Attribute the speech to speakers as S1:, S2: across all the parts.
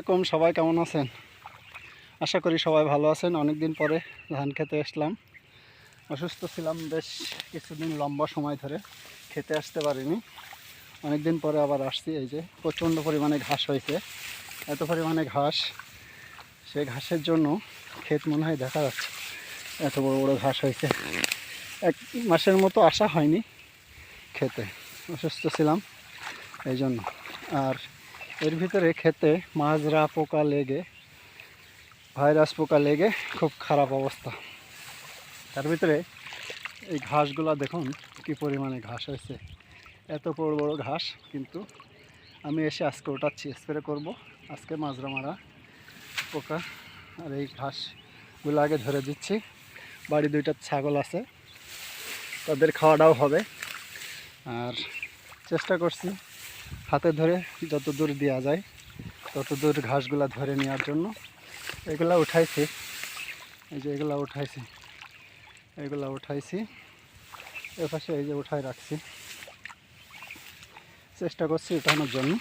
S1: আলাইকুম সবাই কেমন আছেন? আশা করি সবাই ভালো আছেন। অনেক দিন পরে ধান খেতে আসলাম। অসুস্থ ছিলাম বেশ কিছুদিন লম্বা সময় ধরে। খেতে আসতে পারিনি। অনেক দিন পরে আবার আসছি। এই যে প্রচণ্ড পরিমাণে ঘাস হয়েছে। এত পরিমাণে ঘাস সেই ঘাসের জন্য ক্ষেত মনে হয় দেখা যাচ্ছে এত বড় বড় ঘাস হয়েছে। এক মাসের মতো আসা হয়নি খেতে। অসুস্থ ছিলাম এই জন্য। আর এর ভিতরে খেতে মাজরা পোকা লেগে, ভাইরাস পোকা লেগে খুব খারাপ অবস্থা। তার ভিতরে এই ঘাসগুলো দেখুন কি পরিমাণে ঘাস হয়েছে। এত বড় বড় ঘাস, কিন্তু আমি এসে আজকে ওঠাচ্ছি স্প্রে করব। আজকে মাজরা মারা পোকা আর এই ঘাসগুলো আগে ধরে দিচ্ছি। বাড়ি দুইটা ছাগল আছে, তাদের খাওয়াটাও হবে। আর চেষ্টা করছি হাতে ধরে যত দূর দেওয়া যায় তত দূর ঘাসগুলা ধরে নেওয়ার জন্য এগুলা উঠাইছি। এই যে এগুলা উঠাইছি এগুলা উঠাইছি। এর পাশে এই যে উঠাই রাখছি। চেষ্টা করছি উঠানোর জন্য।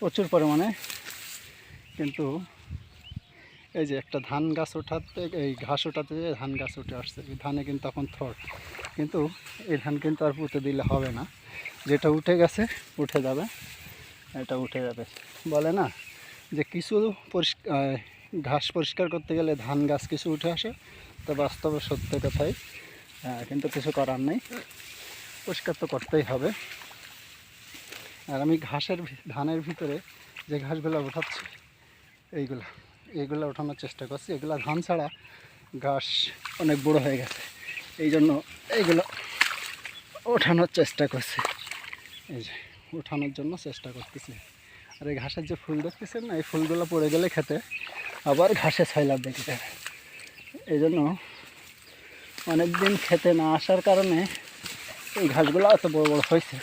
S1: প্রচুর পরিমাণে। কিন্তু এই যে একটা ধান গাছ ওঠাতে এই ঘাস ওঠাতে যে ধান গাছ উঠে আসছে ধানে কিন্তু এখন থর। কিন্তু এই ধান কিন্তু আর পুঁতে দিলে হবে না। যেটা উঠে গেছে, উঠে যাবে। এটা উঠে যাবে। বলে না যে কিছু পরিষ্কার ঘাস পরিষ্কার করতে গেলে ধান গাছ কিছু উঠে আসে, তো বাস্তবে সত্য কথাই কিন্তু কিছু করার নেই। পরিষ্কার তো করতেই হবে। আর আমি ঘাসের ধানের ভিতরে যে ঘাসগুলো উঠাচ্ছি, এইগুলো এইগুলো ওঠানোর চেষ্টা করছি। এগুলো ধান ছাড়া ঘাস অনেক বড় হয়ে গেছে। এই জন্য এইগুলো ওঠানোর চেষ্টা করছি। এই যে, উঠানোর জন্য চেষ্টা করতেছি। আর এই ঘাসের যে ফুল দেখতেছেন না, এই ফুলগুলো পড়ে গেলে খেতে আবার ঘাসে ছাইলাভ দেখে যাবে এই জন্য অনেক দিন খেতে না আসার কারণে এই ঘাসগুলো এত বড় বড় হয়েছে।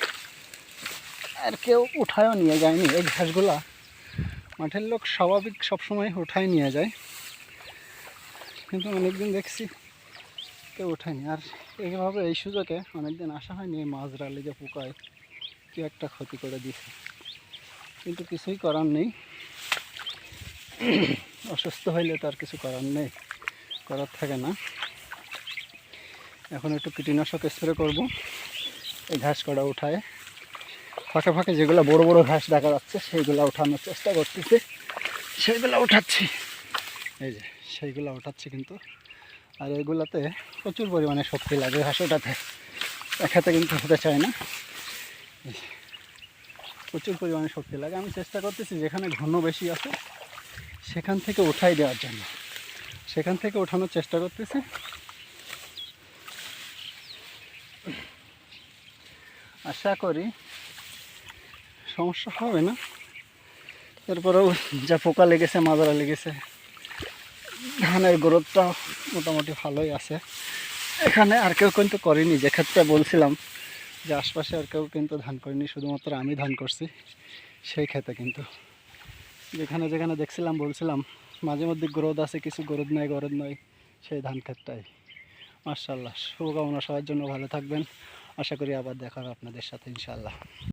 S1: আর কেউ উঠায়ও নিয়ে যায়নি। এই ঘাসগুলা মাঠের লোক স্বাভাবিক সবসময় উঠায় নিয়ে যায়। কিন্তু অনেকদিন দেখছি কেউ উঠায়নি। আর এইভাবে এই সুযোগে অনেকদিন আসা হয়নি এই মাজরা লেগে পোকায়। কি একটা ক্ষতি করে দিছে। কিন্তু কিছুই করার নেই। অসুস্থ হইলে তো আর কিছু করার নেই, করার থাকে না। এখন একটু কীটনাশক স্প্রে করব। এই ঘাস কটা উঠায়। ফাঁকে ফাঁকে যেগুলো বড় বড় ঘাস দেখা যাচ্ছে, সেইগুলো ওঠানোর চেষ্টা করতেছি। সেইগুলো উঠাচ্ছি। এই যে, সেইগুলো উঠাচ্ছি কিন্তু। আর এগুলাতে প্রচুর পরিমাণে শক্তি লাগে ঘাস ওঠাতে। একসাথে কিন্তু হতে চায় না। প্রচুর পরিমাণে শক্তি লাগে। আমি চেষ্টা করতেছি যেখানে ঘন বেশি আছে, সেখান থেকে উঠাই দেওয়ার জন্য। সেখান থেকে ওঠানোর চেষ্টা করতেছি। আশা করি সমস্যা হবে না। এরপরেও যা পোকা লেগেছে মাদারা লেগেছে, ধানের গ্রোথটা মোটামুটি ভালোই আছে। এখানে আর কেউ কিন্তু করেনি, যে ক্ষেত্রে বলছিলাম যে আশপাশে আর কেউ কিন্তু ধান করেনি, শুধুমাত্র আমি ধান করছি, সেই খেতে কিন্তু। যেখানে যেখানে দেখছিলাম, বলছিলাম, মাঝে মধ্যে গ্রোথ আছে, কিছু গ্রোথ নাই গরদ নয় সেই ধান ক্ষেতটাই। মার্শাল্লাহ শুভকামনা সবার জন্য, ভালো থাকবেন। আশা করি আবার দেখা হবে আপনাদের সাথে ইনশাল্লাহ